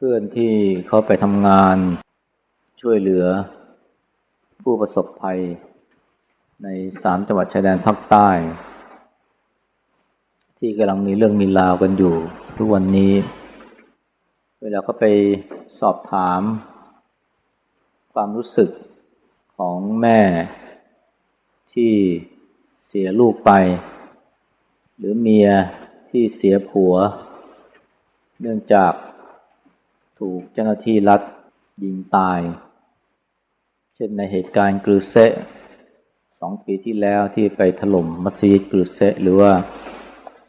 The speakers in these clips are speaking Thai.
เพื่อนที่เขาไปทำงานช่วยเหลือ ผู้ประสบภัย ในสามจังหวัดชายแดนภาคใต้ ที่กำลังมีเรื่องมีราวกันอยู่ ทุกวันนี้ เวลาเขาไปสอบถาม ความรู้สึกของแม่ที่เสียลูกไป หรือเมียที่เสียผัว เนื่องจาก ถูกเจ้าหน้าที่รัฐยิงตาย เช่นในเหตุการณ์กรุเซสองปีที่แล้วที่ไปถล่มมัสยิดกรุเซหรือว่า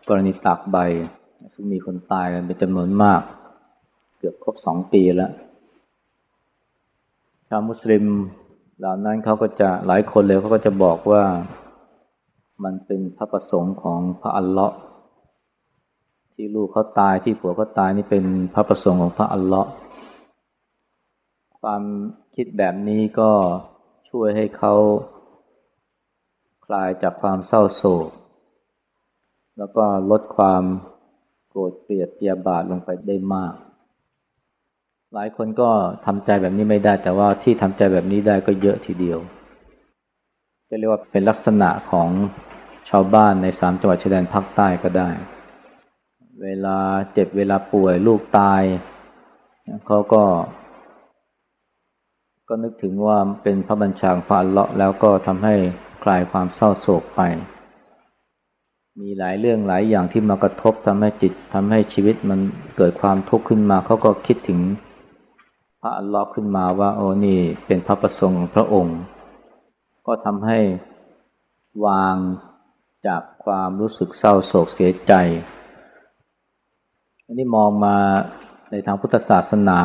กรณีตากใบ ซึ่งมีคนตายกันเป็นจำนวนมาก เกือบครบสองปีแล้ว ชาวมุสลิมเหล่านั้นเขาก็จะหลายคนเลยเขาก็จะบอกว่ามันเป็นพระประสงค์ของพระอัลเลาะห์ ที่ลูกเขาตายที่ผัวเขาตายนี่เป็นพระประสงค์ของพระอัลเลาะห์ความคิดแบบนี้ก็ช่วยให้เขาคลายจากความเศร้าโศก แล้วก็ลดความโกรธเกลียดเปียบาทลงไปได้มาก หลายคนก็ทำใจแบบนี้ไม่ได้ แต่ว่าที่ทำใจแบบนี้ได้ก็เยอะทีเดียว จะเรียกว่าเป็นลักษณะของชาวบ้านในสามจังหวัดชายแดนภาคใต้ก็ได้ เวลาเจ็บเวลาป่วยลูกตาย เขาก็ ก็นึกถึงว่าเป็นพระบัญชาของพระอัลเลาะห์แล้วก็ทำให้คลายความเศร้าโศกไป มีหลายเรื่องหลายอย่างที่มากระทบทำให้จิตทำให้ชีวิตมันเกิดความทุกข์ขึ้นมา เขาก็คิดถึงพระอัลเลอฮ์ขึ้นมาว่า โอ้นี่เป็นพระประสงค์ของพระองค์ ก็ทำให้วางจากความรู้สึกเศร้าโศกเสียใจ อันนี้มองมาในทางพุทธศาสนา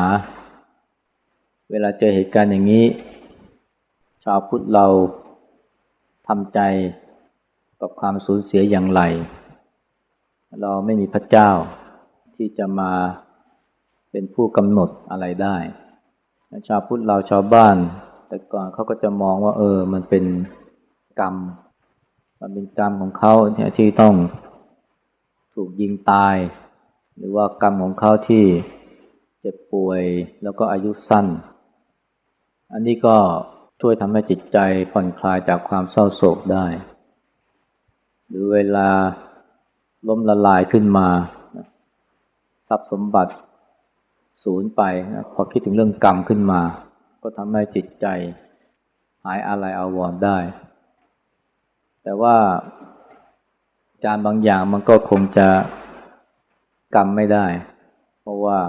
เวลาเจอเหตุการณ์อย่างนี้ ชาวพุทธเราทำใจกับความสูญเสียอย่างไร เราไม่มีพระเจ้าที่จะมาเป็นผู้กำหนดอะไรได้ ชาวพุทธเราชาวบ้าน แต่ก่อนเขาก็จะมองว่า เออ มันเป็นกรรม มันเป็นกรรมของเขาที่ต้องถูกยิงตาย หรือว่ากรรมของเขาที่เจ็บป่วยแล้วก็อายุสั้น อันนี้ก็ช่วยทำให้จิตใจผ่อนคลายจากความเศร้าโศกได้ หรือเวลาล้มละลายขึ้นมา ทรัพย์สมบัติสูญไปนะพอคิดถึงเรื่องกรรมขึ้นมา ก็ทำให้จิตใจหายอะไรอาวรได้ แต่ว่าการบางอย่างมันก็คงจะ กรรมไม่ได้ เพราะว่า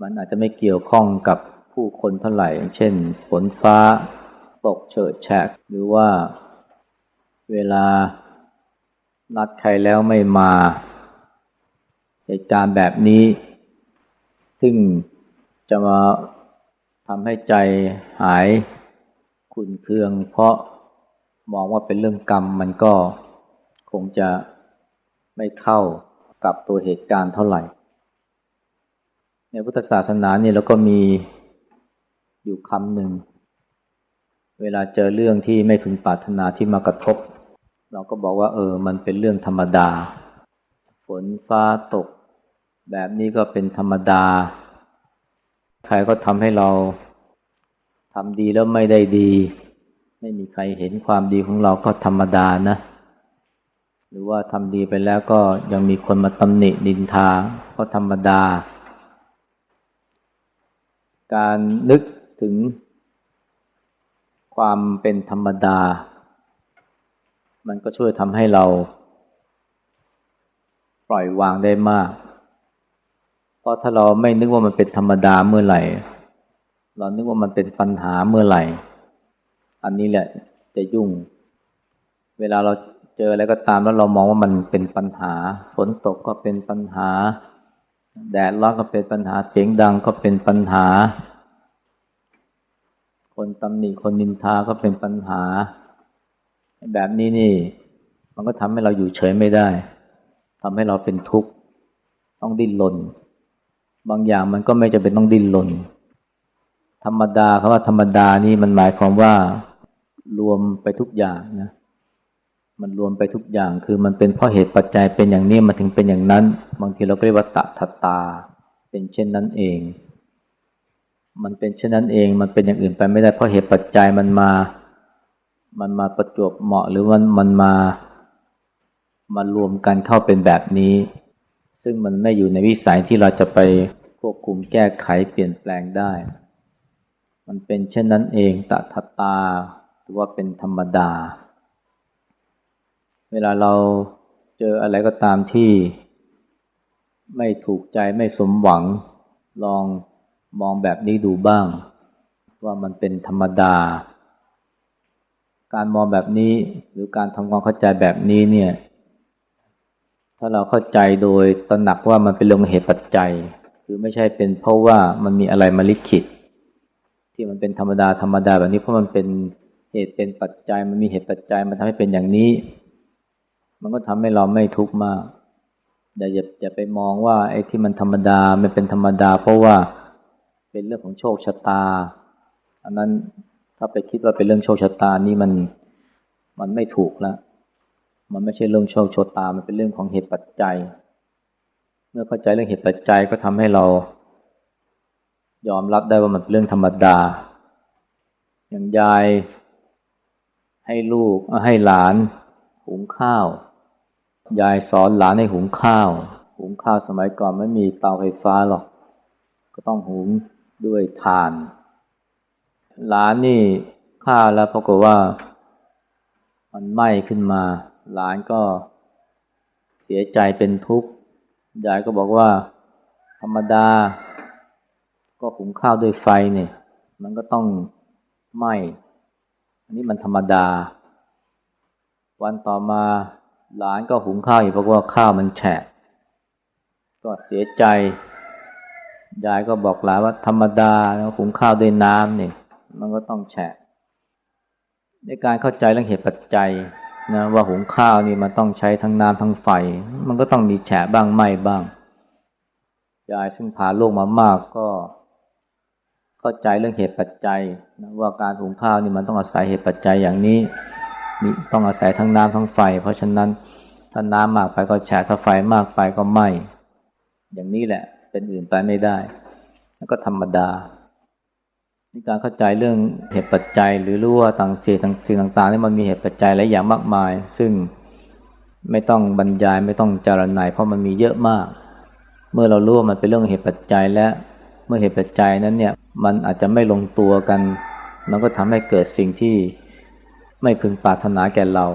มันอาจจะไม่เกี่ยวข้องกับผู้คนเท่าไหร่ เช่นฝนฟ้าตกเฉิดแฉกหรือว่าเวลานัดใครแล้วไม่มาเหตุการณ์แบบนี้ ซึ่งจะมาทำให้ใจหายขุนเคือง เพราะมองว่าเป็นเรื่องกรรมมันก็คงจะไม่เข้า กับตัวเหตุการณ์เท่าไหร่ ในพุทธศาสนาเนี่ยเราก็มีอยู่คำหนึ่ง เวลาเจอเรื่องที่ไม่พึงปรารถนาที่มากระทบ เราก็บอกว่า เออ มันเป็นเรื่องธรรมดา ฝนฟ้าตก แบบนี้ก็เป็นธรรมดา ใครก็ทำให้เราทำดีแล้วไม่ได้ดี ไม่มีใครเห็นความดีของเราก็ธรรมดานะ หรือว่าทำดีไปแล้วก็ยังมีคนมาตำหนิดินทาก็ธรรมดา การนึกถึงความเป็นธรรมดา มันก็ช่วยทำให้เรา ปล่อยวางได้มาก เพราะถ้าเราไม่นึกว่ามันเป็นธรรมดาเมื่อไหร่ เรานึกว่ามันเป็นปัญหาเมื่อไหร่ อันนี้แหละจะยุ่ง เวลาเรา เจออะไรก็ตามแล้วเรามองว่ามันเป็นปัญหา ฝนตกก็เป็นปัญหา แดดร้อนก็เป็นปัญหาเสียงดังก็เป็นปัญหา คนตำหนิคนนินทาก็เป็นปัญหา แบบนี้นี่ มันก็ทำให้เราอยู่เฉยไม่ได้ทำให้เราเป็นทุกข์ต้องดิ้นรนบางอย่างมันก็ไม่จะเป็นต้องดิ้นรนธรรมดาคำว่าธรรมดานี่มันหมายความว่ารวมไปทุกอย่างนะ มันรวมไปทุกอย่างคือมันเป็นเพราะเหตุปัจจัยเป็นอย่างนี้มาถึงเป็นอย่างนั้น บางทีเราก็เรียกว่าตะทัตตา เป็นเช่นนั้นเอง มันเป็นเช่นนั้นเอง มันเป็นอย่างอื่นไปไม่ได้เพราะเหตุปัจจัยมันมา มันมาประจวบเหมาะหรือมันมันมามารวมกันเข้าเป็นแบบนี้ ซึ่งมันไม่อยู่ในวิสัยที่เราจะไปควบคุมแก้ไขเปลี่ยนแปลงได้ มันเป็นเช่นนั้นเองตถตาหรือว่าเป็นธรรมดา เวลาเราเจออะไรก็ตามที่ ไม่ถูกใจไม่สมหวัง ลองมองแบบนี้ดูบ้าง ว่ามันเป็นธรรมดา การมองแบบนี้หรือการทำความเข้าใจแบบนี้เนี่ย ถ้าเราเข้าใจโดยตระหนักว่ามันเป็นเรื่องเหตุปัจจัย คือไม่ใช่เป็นเพราะว่ามันมีอะไรมาลิขิตที่มันเป็นธรรมดาธรรมดาแบบนี้เพราะมันเป็นเหตุเป็นปัจจัยมันมีเหตุปัจจัยมันทำให้เป็นอย่างนี้ มันก็ทำให้เราไม่ทุกข์มากอย่าอย่าอย่าไปมองว่าไอ้ที่มันธรรมดามันเป็นธรรมดา เพราะว่าเป็นเรื่องของโชคชะตา อันนั้นถ้าไปคิดว่าเป็นเรื่องโชคชะตานี่มันมันไม่ถูกแล้วมันไม่ใช่เรื่องโชคชะตา มันเป็นเรื่องของเหตุปัจจัย เมื่อเข้าใจเรื่องเหตุปัจจัยก็ทำให้เรา ยอมรับได้ว่ามันเป็นเรื่องธรรมดา อย่างยายให้ลูกให้หลานหุงข้าว ยายสอนหลานให้หุงข้าว หุงข้าวสมัยก่อนไม่มีเตาไฟฟ้าหรอก ก็ต้องหุงด้วยถ่าน หลานนี่ข้าวแล้วปรากฏว่า มันไหม้ขึ้นมา หลานก็เสียใจเป็นทุกข์ ยายก็บอกว่า ธรรมดา ก็หุงข้าวด้วยไฟเนี่ย มันก็ต้องไหม้ อันนี้มันธรรมดา วันต่อมา หลานก็หุงข้าวอีกเพราะว่าข้าวมันแฉะ ก็เสียใจ ยายก็บอกหลานว่าธรรมดาแล้วหุงข้าวด้วยน้ำเนี่ยมันก็ต้องแฉะ ในการเข้าใจเรื่องเหตุปัจจัยนะว่าหุงข้าวนี่มันต้องใช้ทั้งน้ำทั้งไฟ มันก็ต้องมีแฉะบ้างไหมบ้าง ยายซึ่งผ่านโลกมามากก็ เข้าใจเรื่องเหตุปัจจัยนะว่าการหุงข้าวนี่มันต้องอาศัยเหตุปัจจัยอย่างนี้ ต้องอาศัยทั้งน้ำทั้งไฟ เพราะฉะนั้นถ้าน้ำมากไปก็แฉะถ้าไฟมากไปก็ไหมอย่างนี้แหละ เป็นอื่นไปไม่ได้แล้วก็ธรรมดาในการเข้าใจเรื่องเหตุปัจจัย หรือรู้ว่าต่างสิ่งสิ่งต่างๆนี่มันมีเหตุปัจจัยหลายอย่างมากมาย ซึ่งไม่ต้องบรรยายไม่ต้องจารณัยเพราะมันมีเยอะมาก เมื่อเรารู้ว่ามันเป็นเรื่องเหตุปัจจัยและเมื่อเหตุปัจจัยนั้นเนี่ยมันอาจจะไม่ลงตัวกัน มันก็ทำให้เกิดสิ่งที่ ไม่พึงปรารถนาแก่เรา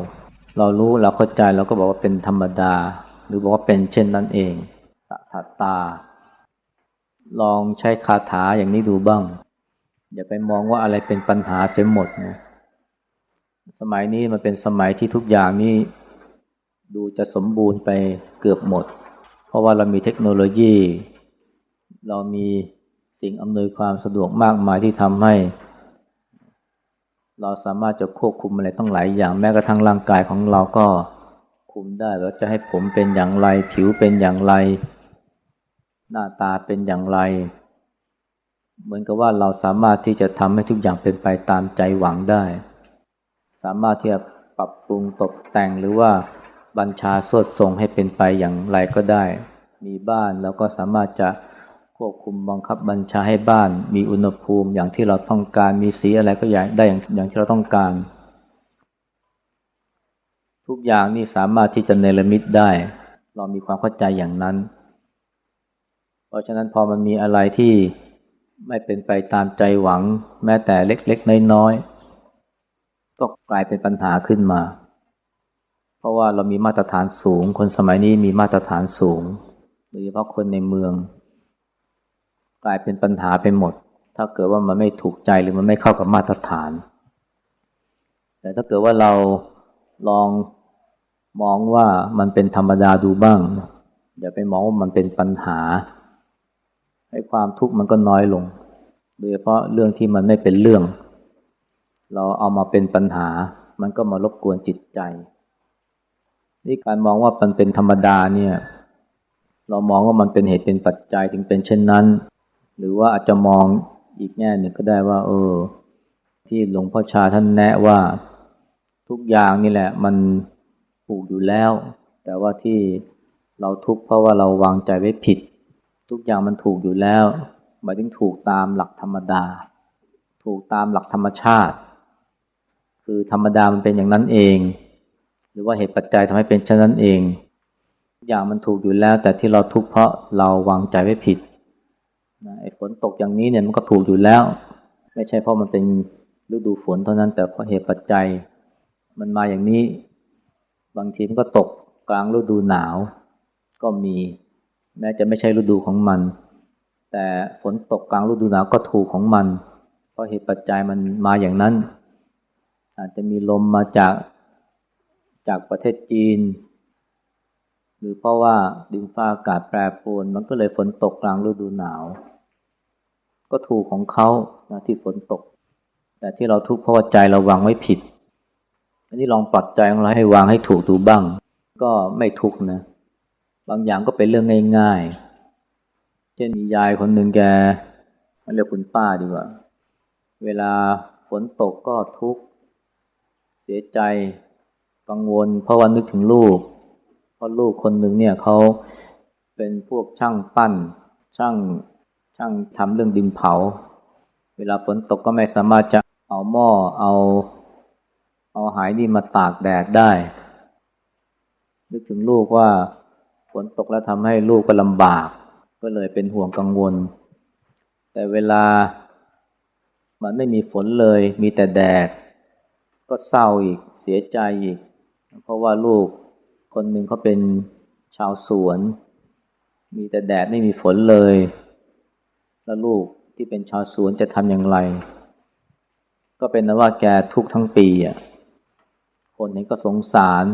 เรารู้เราเข้าใจเราก็บอกว่าเป็นธรรมดา หรือบอกว่าเป็นเช่นนั้นเองตถาตา ลองใช้คาถาอย่างนี้ดูบ้าง อย่าไปมองว่าอะไรเป็นปัญหาเสียหมดนะสมัยนี้มันเป็นสมัยที่ทุกอย่างนี่ดูจะสมบูรณ์ไปเกือบหมด เพราะว่าเรามีเทคโนโลยี เรามีสิ่งอำนวยความสะดวกมากมายที่ทำให้ เราสามารถจะควบคุมอะไรต้องหลายอย่างแม้กระทั่งร่างกายของเราก็คุมได้ว่าจะให้ผมเป็นอย่างไร ผิวเป็นอย่างไร หน้าตาเป็นอย่างไร เหมือนกับว่าเราสามารถที่จะทำให้ทุกอย่างเป็นไปตามใจหวังได้ สามารถที่จะปรับปรุงตกแต่งหรือว่าบัญชาสวดทรงให้เป็นไปอย่างไรก็ได้ มีบ้านแล้วก็สามารถจะ ควบคุมบังคับบัญชาให้บ้าน มีอุณหภูมิอย่างที่เราต้องการมีสีอะไรก็อยางได้อย่างอย่างที่เราต้องการ ทุกอย่างนี่สามารถที่จะเนรมิตได้ เรามีความเข้าใจอย่างนั้น เพราะฉะนั้นพอมันมีอะไรที่ไม่เป็นไปตามใจหวัง แม้แต่เล็กๆน้อยๆก็กลายเป็นปัญหาขึ้นมา เพราะว่าเรามีมาตรฐานสูง คนสมัยนี้มีมาตรฐานสูงโดยเฉพาะคนในเมือง กลายเป็นปัญหาไปหมด ถ้าเกิดว่ามันไม่ถูกใจหรือมันไม่เข้ากับมาตรฐาน แต่ถ้าเกิดว่าเราลองมองว่ามันเป็นธรรมดาดูบ้าง อย่าไปมองว่ามันเป็นปัญหา ให้ความทุกข์มันก็น้อยลง โดยเฉพาะเรื่องที่มันไม่เป็นเรื่อง เราเอามาเป็นปัญหา มันก็มารบกวนจิตใจ นี่การมองว่ามันเป็นธรรมดาเนี่ย เรามองว่ามันเป็นเหตุเป็นปัจจัยถึงเป็นเช่นนั้น หรือว่าอาจจะมองอีกแง่หนึ่งก็ได้ว่า เออ ที่หลวงพ่อชาท่านแนะว่าทุกอย่างนี่แหละ มันถูกอยู่แล้ว แต่ว่าที่เราทุกข์เพราะว่าเราวางใจไว้ผิด ทุกอย่างมันถูกอยู่แล้วหมายถึงถูกตามหลักธรรมดา ถูกตามหลักธรรมชาติ คือธรรมดามันเป็นอย่างนั้นเอง หรือว่าเหตุปัจจัยทำให้เป็นเช่นนั้นเองทุกอย่างมันถูกอยู่แล้ว แต่ที่เราทุกข์เพราะเราวางใจไว้ผิด นะไอ้ฝนตกอย่างนี้เนี่ยมันก็ถูกอยู่แล้ว ไม่ใช่เพราะมันเป็นฤดูฝนเท่านั้น แต่เพราะเหตุปัจจัย มันมาอย่างนี้ บางทีมันก็ตกกลางฤดูหนาว ก็มี แม้จะไม่ใช่ฤดูของมัน แต่ฝนตกกลางฤดูหนาวก็ถูกของมัน เพราะเหตุปัจจัยมันมาอย่างนั้น อาจจะมีลมมาจากจากประเทศจีน หรือเพราะว่าดินฟ้าอากาศแปรปรวน มันก็เลยฝนตกกลางฤดูหนาว ก็ถูกของเขานะที่ฝนตก แต่ที่เราทุกข์เพราะว่าใจเราวางไว้ผิด อันนี้ลองปรับใจของเราให้วางให้ถูกดูบ้าง ก็ไม่ทุกข์นะ บางอย่างก็เป็นเรื่องง่ายๆ เช่นมียายคนหนึ่งแกเรียกคุณป้าดีกว่า เวลาฝนตกก็ทุกข์เสียใจกังวล เพราะว่านึกถึงลูก เพราะลูกคนหนึ่งเนี่ยเขาเป็นพวกช่างปั้น ช่างช่างทำเรื่องดินเผา เวลาฝนตกก็ไม่สามารถจะเอาหม้อเอาเอาหายนี่มาตากแดดได้ นึกถึงลูกว่าฝนตกแล้วทำให้ลูกก็ลำบาก ก็เลยเป็นห่วงกังวล แต่เวลามันไม่มีฝนเลย มีแต่แดด ก็เศร้าอีกเสียใจอีก เพราะว่าลูก คนหนึ่งเขาเป็นชาวสวน มีแต่แดดไม่มีฝนเลย แล้วลูกที่เป็นชาวสวนจะทำอย่างไร ก็เป็นนะว่าแกทุกทั้งปีอะคนเห็นก็สงสาร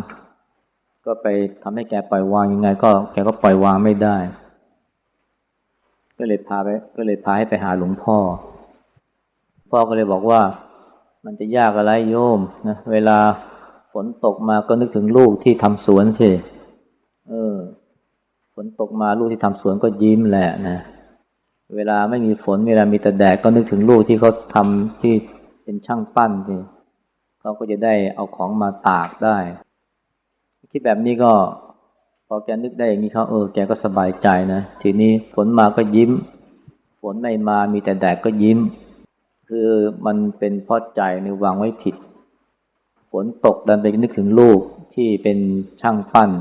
ก็ไปทำให้แกปล่อยวางยังไง ก็แกก็ปล่อยวางไม่ได้ ก็เลยพาไปก็เลยพาให้ไปหาหลวงพ่อ พ่อก็เลยบอกว่ามันจะยากอะไรโยมนะเวลา ฝนตกมาก็นึกถึงลูกที่ทำสวนสิเออ ฝนตกมาลูกที่ทำสวนก็ยิ้มแหละนะเวลาไม่มีฝนเวลามีแต่แดดก็นึกถึงลูกที่เขาทำที่เป็นช่างปั้นสิเขาก็จะได้เอาของมาตากได้ คิดแบบนี้ก็ พอแกนึกได้อย่างนี้เขาเออแกก็สบายใจนะทีนี้ฝนมาก็ยิ้ม ฝนไม่มามีแต่แดดก็ยิ้ม คือมันเป็นเพราะใจในวางไว้ผิด นตกดันไปนึกถึงลูกที่เป็นช่างปั้น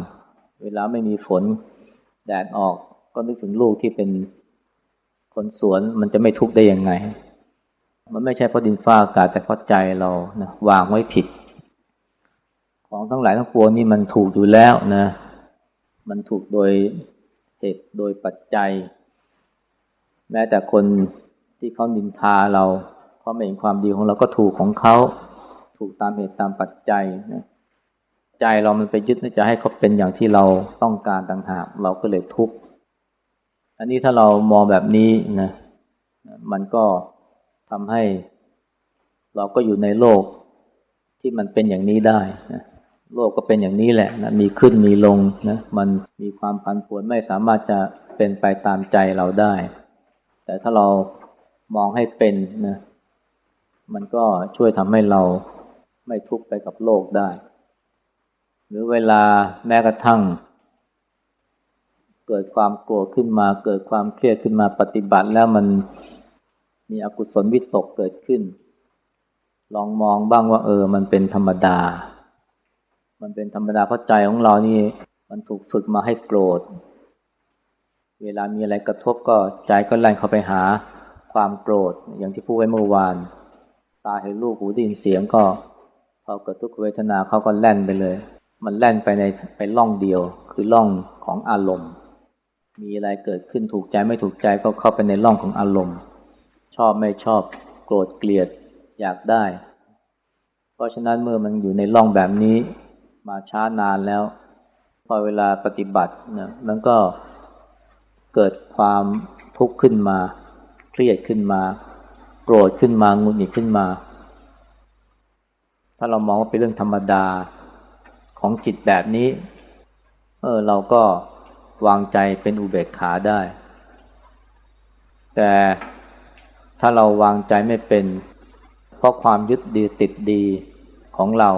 เวลาไม่มีฝนแดดออกก็นึกถึงลูกที่เป็นคนสวนมันจะไม่ทุกข์ได้ยังไง มันไม่ใช่เพราะดินฟ้าอากาศแต่เพราะใจเรานะวางไว้ผิด ของทั้งหลายทั้งปวงนี่มันถูกอยู่แล้วนะ มันถูกโดยเหตุโดยปัจจัย แม้แต่คนที่เขานินทาเราเขาไม่เห็นความดีของเราก็ถูกของเขา ถูกตามเหตุตามปัจจัยนะใจเรามันไปยึดจะให้เขาเป็นอย่างที่เราต้องการต่างหากเราก็เลยทุกข์อันนี้ถ้าเรามองแบบนี้นะมันก็ทำให้ เราก็อยู่ในโลกที่มันเป็นอย่างนี้ได้นะโลกก็เป็นอย่างนี้แหละนะมีขึ้นมีลงนะมันมีความพันผวนไม่สามารถจะเป็นไปตามใจเราได้ แต่ถ้าเรามองให้เป็นนะมันก็ช่วยทำให้เรา ไม่ทุกข์ไปกับโลกได้ หรือเวลาแม้กระทั่ง เกิดความโกรธขึ้นมา เกิดความเครียดขึ้นมาปฏิบัติแล้วมันมีอกุศลวิตกเกิดขึ้น ลองมองบ้างว่าเออ มันเป็นธรรมดา มันเป็นธรรมดาเพราะใจของเรานี่ มันถูกฝึกมาให้โกรธ เวลามีอะไรกระทบก็ใจก็แล่นเข้าไปหาความโกรธอย่างที่พูดไว้เมื่อวาน ตาเห็นรูปหูได้ยินเสียงก็ พอเกิดทุกขเวทนาเขาก็แล่นไปเลย มันแล่นไปในไปล่องเดียว คือล่องของอารมณ์ มีอะไรเกิดขึ้นถูกใจไม่ถูกใจก็เข้าไปในร่องของอารมณ์ ชอบไม่ชอบ โกรธเกลียดอยากได้ เพราะฉะนั้นเมื่อมันอยู่ในร่องแบบนี้ มาช้านานแล้ว พอเวลาปฏิบัตินะมันก็เกิดความทุกข์ขึ้นมา เครียดขึ้นมา โกรธขึ้นมา งุนหงิดขึ้นมาาเรามองว่าเป็นเรื่องธรรมดาของจิตแบบนี้ เออเราก็วางใจเป็นอุเบกขาได้ แต่ถ้าเราวางใจไม่เป็น เพราะความยึดดีติดดีของเรา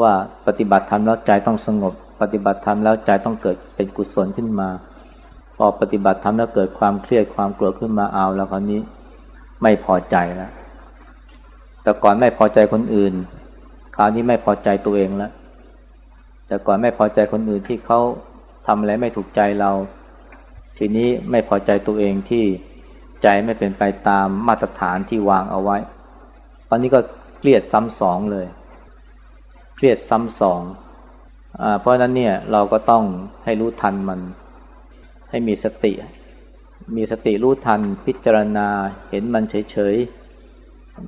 ว่าปฏิบัติธรรมแล้วใจต้องสงบ ปฏิบัติธรรมแล้วใจต้องเกิดเป็นกุศลขึ้นมาพอปฏิบัติทำแล้วเกิดความเครียดความกลัวขึ้นมาเอาแล้วคราวนี้ไม่พอใจแล้วแต่ก่อนไม่พอใจคนอื่น ราวนี้ไม่พอใจตัวเองแล้ว แต่ก่อนไม่พอใจคนอื่นที่เขาทำอะไรไม่ถูกใจเรา ทีนี้ไม่พอใจตัวเองที่ใจไม่เป็นไปตามมาตรฐานที่วางเอาไว้ ตอนนี้ก็เครียดซ้ำสองเลย เครียดซ้ำสองอเพราะนั้นเนี่ยเราก็ต้องให้รู้ทันมัน ให้มีสติ มีสติรู้ทันพิจารณาเห็นมันเฉยๆ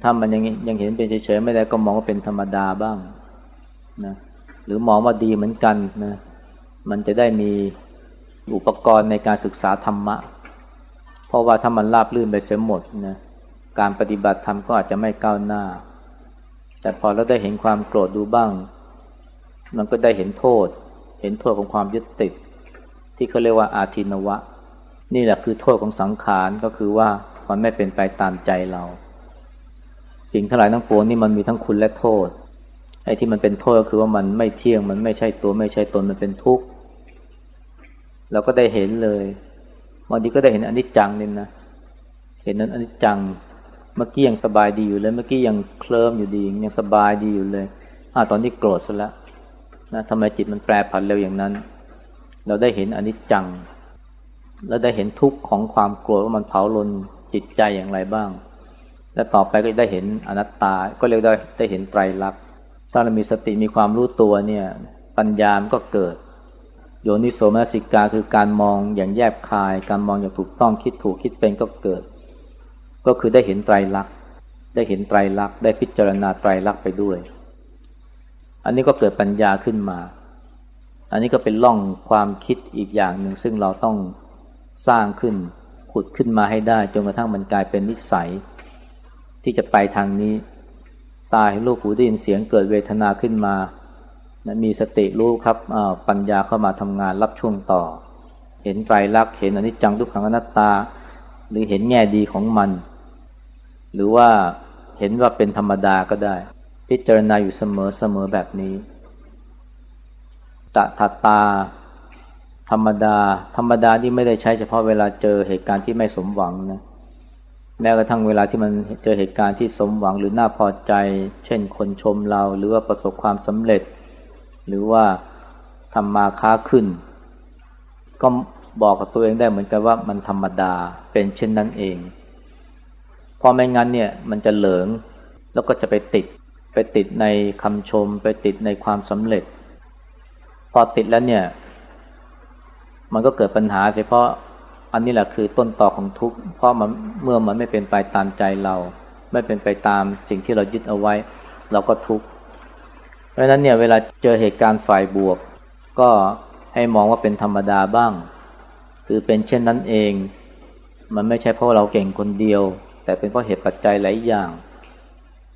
ถ้ามันยังยังเห็นเป็นเฉยๆไม่ได้ก็มองว่าเป็นธรรมดาบ้างนะหรือมองว่าดีเหมือนกันนะมันจะได้มีอุปกรณ์ในการศึกษาธรรมะ เพราะว่าถ้ามันราบลื่นไปเสียหมดนะการปฏิบัติธรรมก็อาจจะไม่ก้าวหน้า แต่พอเราได้เห็นความโกรธดูบ้าง มันก็ได้เห็นโทษ เห็นโทษของความยึดติด ที่เขาเรียกว่าอาทินวะ นี่แหละคือโทษของสังขารก็คือว่ามันไม่เป็นไปตามใจเรา สิ่งทั้งหลายทั้งปวงนี่มันมีทั้งคุณและโทษไอ้ที่มันเป็นโทษก็คือว่ามันไม่เที่ยง มันไม่ใช่ตัวไม่ใช่ตนมันเป็นทุกข์เราก็ได้เห็นเลยบางทีก็ได้เห็นอนิจจังนี่นะเห็นนั้นอนิจจังเมื่อกี้ยังสบายดีอยู่เลย เมื่อกี้ยังเคลิ้มอยู่ดียังสบายดีอยู่เลยอ่าตอนนี้โกรธซะแล้วนะทำไมจิตมันแปรผันเร็วอย่างนั้น เราได้เห็นอนิจจัง แล้วได้เห็นทุกข์ของความโกรธว่ามันเผาลนจิตใจอย่างไรบ้าง และต่อไปก็ได้เห็นอนัตตา ก็เรียกได้ได้เห็นไตรลักษณ์ ถ้าเรามีสติมีความรู้ตัวเนี่ย ปัญญามก็เกิด โยนิโสมนสิกาคือการมองอย่างแยบคาย การมองอย่างถูกต้องคิดถูกคิดเป็นก็เกิด ก็คือได้เห็นไตรลักษณ์ ได้เห็นไตรลักษณ์ ได้พิจารณาไตรลักษณ์ไปด้วย อันนี้ก็เกิดปัญญาขึ้นมา อันนี้ก็เป็นล่องความคิดอีกอย่างหนึ่งซึ่งเราต้องสร้างขึ้น ขุดขึ้นมาให้ได้จนกระทั่งมันกลายเป็นนิสัย ที่จะไปทางนี้ ตาเห็นรูปหูได้ยินเสียงเกิดเวทนาขึ้นมานะมีสติรู้ครับปัญญาเข้ามาทำงานรับช่วงต่อ เห็นไตรลักษณ์เห็นอนิจจังทุกขังอนัตตา หรือเห็นแง่ดีของมัน หรือว่าเห็นว่าเป็นธรรมดาก็ได้ พิจารณาอยู่เสมอเสมอแบบนี้ตะทัตตา ธรรมดา ธรรมดาที่ไม่ได้ใช้เฉพาะเวลาเจอเหตุการณ์ที่ไม่สมหวังนะ แม้กระทั่งเวลาที่มันเจอเหตุการณ์ที่สมหวังหรือน่าพอใจ เช่นคนชมเราหรือว่าประสบความสำเร็จ หรือว่าทำมาค้าขึ้น ก็บอกกับตัวเองได้เหมือนกันว่ามันธรรมดาเป็นเช่นนั้นเองพอไม่งั้นเนี่ยมันจะเหลิงแล้วก็จะไปติด ไปติดในคำชม ไปติดในความสำเร็จ พอติดแล้วเนี่ย มันก็เกิดปัญหาเฉพาะ อันนี้แหละคือต้นต่อของทุกข์เพราะมันเมื่อมันไม่เป็นไปตามใจเรา ไม่เป็นไปตามสิ่งที่เรายึดเอาไว้ เราก็ทุกข์เพราะฉะนั้นเนี่ยเวลาเจอเหตุการณ์ฝ่ายบวก ก็ให้มองว่าเป็นธรรมดาบ้าง คือเป็นเช่นนั้นเอง มันไม่ใช่เพราะเราเก่งคนเดียว แต่เป็นเพราะเหตุปัจจัยหลายอย่าง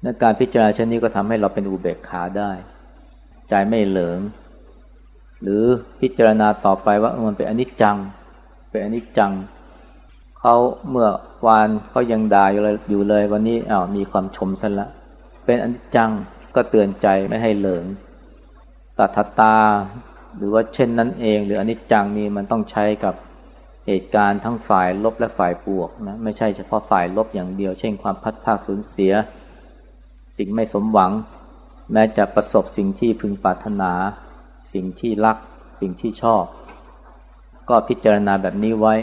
ในการพิจารณาเช่นนี้ก็ทำให้เราเป็นอุเบกขาได้ ใจไม่เหลิง หรือพิจารณาต่อไปว่ามันเป็นอนิจจัง เป็นอนิจจังเขาเมื่อวานเขายังด่าอยู่เลยอยู่เลย วันนี้อ้าวมีความชมซะละ เป็นอนิจจังก็เตือนใจไม่ให้เหลิงตัทตา หรือว่าเช่นนั้นเอง หรืออนิจจังนี่มันต้องใช้กับเหตุการณ์ทั้งฝ่ายลบและฝ่ายบวกนะไม่ใช่เฉพาะฝ่ายลบอย่างเดียว เช่นความพัดภาคสูญเสีย สิ่งไม่สมหวัง แม้จะประสบสิ่งที่พึงปรารถนา สิ่งที่รัก สิ่งที่ชอบ ก็พิจารณาแบบนี้ไว้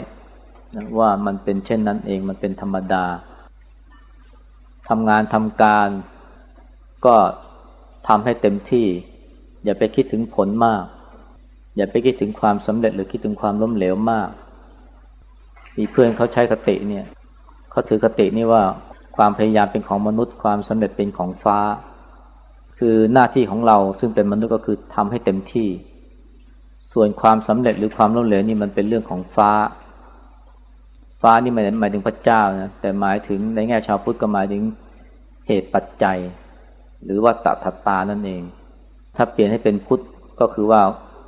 นะว่ามันเป็นเช่นนั้นเองมันเป็นธรรมดาทำงานทำการ ก็ทำให้เต็มที่ อย่าไปคิดถึงผลมาก อย่าไปคิดถึงความสำเร็จหรือคิดถึงความล้มเหลวมากมีเพื่อนเขาใช้คติเนี่ยเขาถือคตินี่ว่าความพยายามเป็นของมนุษย์ความสำเร็จเป็นของฟ้า คือหน้าที่ของเราซึ่งเป็นมนุษย์ก็คือทำให้เต็มที่ ส่วนความสำเร็จหรือความล้มเหลวนี่มันเป็นเรื่องของฟ้า ฟ้านี่ไม่ได้หมายถึงพระเจ้านะแต่หมายถึงในแง่ชาวพุทธก็หมายถึงเหตุปัจจัย หรือว่าตถาตานั่นเอง ถ้าเปลี่ยนให้เป็นพุทธก็คือว่า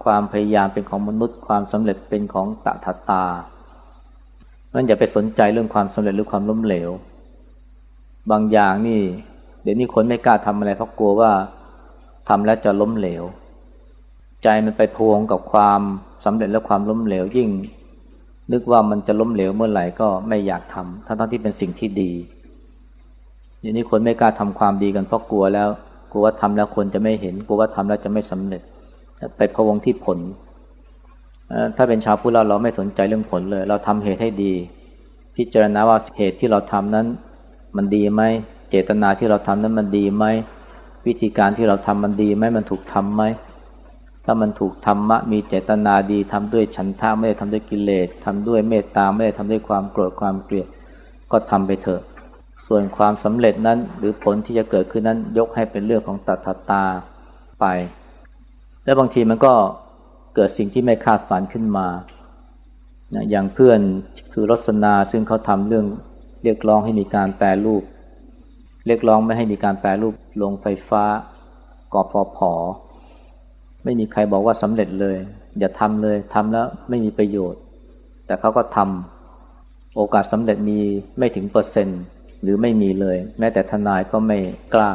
ความพยายามเป็นของมนุษย์ ความสำเร็จเป็นของตถาตามันอย่าไปสนใจเรื่องความสำเร็จหรือความล้มเหลว บางอย่างนี่ เดี๋ยวนี้คนไม่กล้าทำอะไรเพราะกลัวว่าทำแล้วจะล้มเหลว ใจมันไปพวงกับความสำเร็จและความล้มเหลวยิ่ง นึกว่ามันจะล้มเหลวเมื่อไหร่ก็ไม่อยากทำทั้งๆที่เป็นสิ่งที่ดีทีนี้คนไม่กล้าทำความดีกันเพราะกลัวแล้วกลัวว่าทำแล้วคนจะไม่เห็นกลัวว่าทำแล้วจะไม่สำเร็จ ไปพะวงที่ผล ถ้าเป็นชาวพุทธเราเราไม่สนใจเรื่องผลเลย เราทำเหตุให้ดี พิจารณาว่าเหตุที่เราทำนั้น มันดีไหมเจตนาที่เราทำนั้นมันดีไหมวิธีการที่เราทำมันดีไหมมันถูกทำไหม ถ้ามันถูกธรรมะมีเจตนาดีทำด้วยฉันทะไม่ได้ทำด้วยกิเลสทำด้วยเมตตาไม่ได้ทำด้วยความโกรธความเกลียดก็ทำไปเถอะ ส่วนความสำเร็จนั้นหรือผลที่จะเกิดขึ้นนั้นยกให้เป็นเรื่องของตัทตาไป และบางทีมันก็เกิดสิ่งที่ไม่คาดฝันขึ้นมานะอย่างเพื่อนคือรสนาซึ่งเขาทำเรื่องเรียกร้องให้มีการแปรรูป เรียกร้องไม่ให้มีการแปรรูปลงไฟฟ้ากอฟผ ไม่มีใครบอกว่าสำเร็จเลย อย่าทำเลยทำแล้วไม่มีประโยชน์ แต่เขาก็ทำโอกาสสำเร็จมีไม่ถึงเปอร์เซ็นต์ หรือไม่มีเลย แม้แต่ทนายก็ไม่กล้า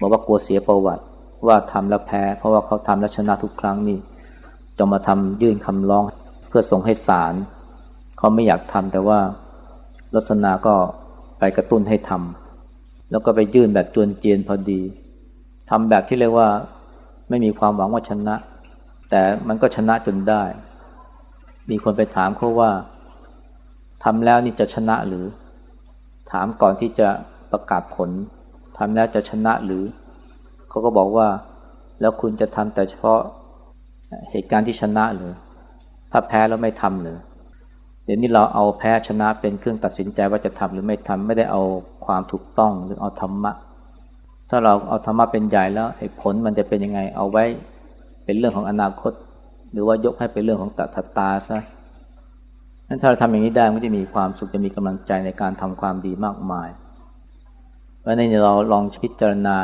บอกว่ากลัวเสียประวัติ ว่าทำแล้วแพ้ เพราะว่าเขาทำแล้วชนะทุกครั้งนี่จะมาทำยื่นคำร้อง เพื่อส่งให้ศาลเขาไม่อยากทำแต่ว่าลักษณาก็ไปกระตุ้นให้ทำแล้วก็ไปยื่นแบบจวนเจียนพอดีทำแบบที่เรียกว่า ไม่มีความหวังว่าชนะ แต่มันก็ชนะจนได้ มีคนไปถามเขาว่าทำแล้วนี่จะชนะหรือ ถามก่อนที่จะประกาศผลทำแล้วจะชนะหรือ เขาก็บอกว่า แล้วคุณจะทำแต่เฉพาะเหตุการณ์ที่ชนะหรือ ถ้าแพ้แล้วไม่ทำหรือเดี๋ยวนี้เราเอาแพ้ชนะเป็นเครื่องตัดสินใจว่าจะทำหรือไม่ทำไม่ได้เอาความถูกต้องหรือเอาธรรมะ ถ้าเราเอาธรรมะเป็นใหญ่แล้วไอ้ผลมันจะเป็นยังไง เอาไว้เป็นเรื่องของอนาคต หรือว่ายกให้เป็นเรื่องของตถตาซะนั้นถ้าเราทำอย่างนี้ได้มันจะมีความสุขจะมีกำลังใจในการทำความดีมากมายเพราะนี้เราลองพิจารณา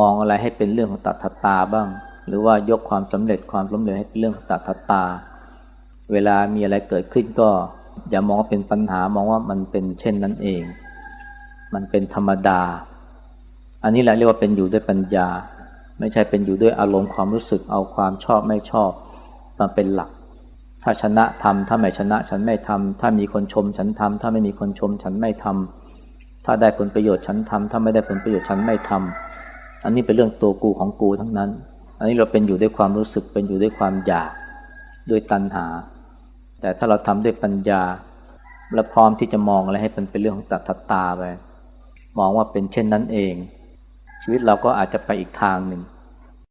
มองอะไรให้เป็นเรื่องของตถาตาบ้าง หรือว่ายกความสำเร็จความล้มเหลวให้เป็นเรื่องของตถาตา เวลามีอะไรเกิดขึ้นก็ อย่ามองว่าเป็นปัญหามองว่ามันเป็นเช่นนั้นเอง มันเป็นธรรมดา อันนี้แหละเรียกว่าเป็นอยู่ด้วยปัญญา ไม่ใช่เป็นอยู่ด้วยอารมณ์ความรู้สึกเอาความชอบไม่ชอบมาเป็นหลัก ถ้าชนะทำถ้าไม่ชนะฉันไม่ทำถ้ามีคนชมฉันทำถ้าไม่มีคนชมฉันไม่ทำถ้าได้ผลประโยชน์ฉันทำถ้าไม่ได้ผลประโยชน์ฉันไม่ทำอันนี้เป็นเรื่องตัวกูของกูทั้งนั้น อันนี้เราเป็นอยู่ด้วยความรู้สึกเป็นอยู่ด้วยความอยากด้วยตัณหา แต่ถ้าเราทำด้วยปัญญาและพร้อมที่จะมองอะไรให้เป็นเป็นเรื่องของตัตตาไปมองว่าเป็นเช่นนั้นเอง ชีวิตเราก็อาจจะไปอีกทางหนึ่ง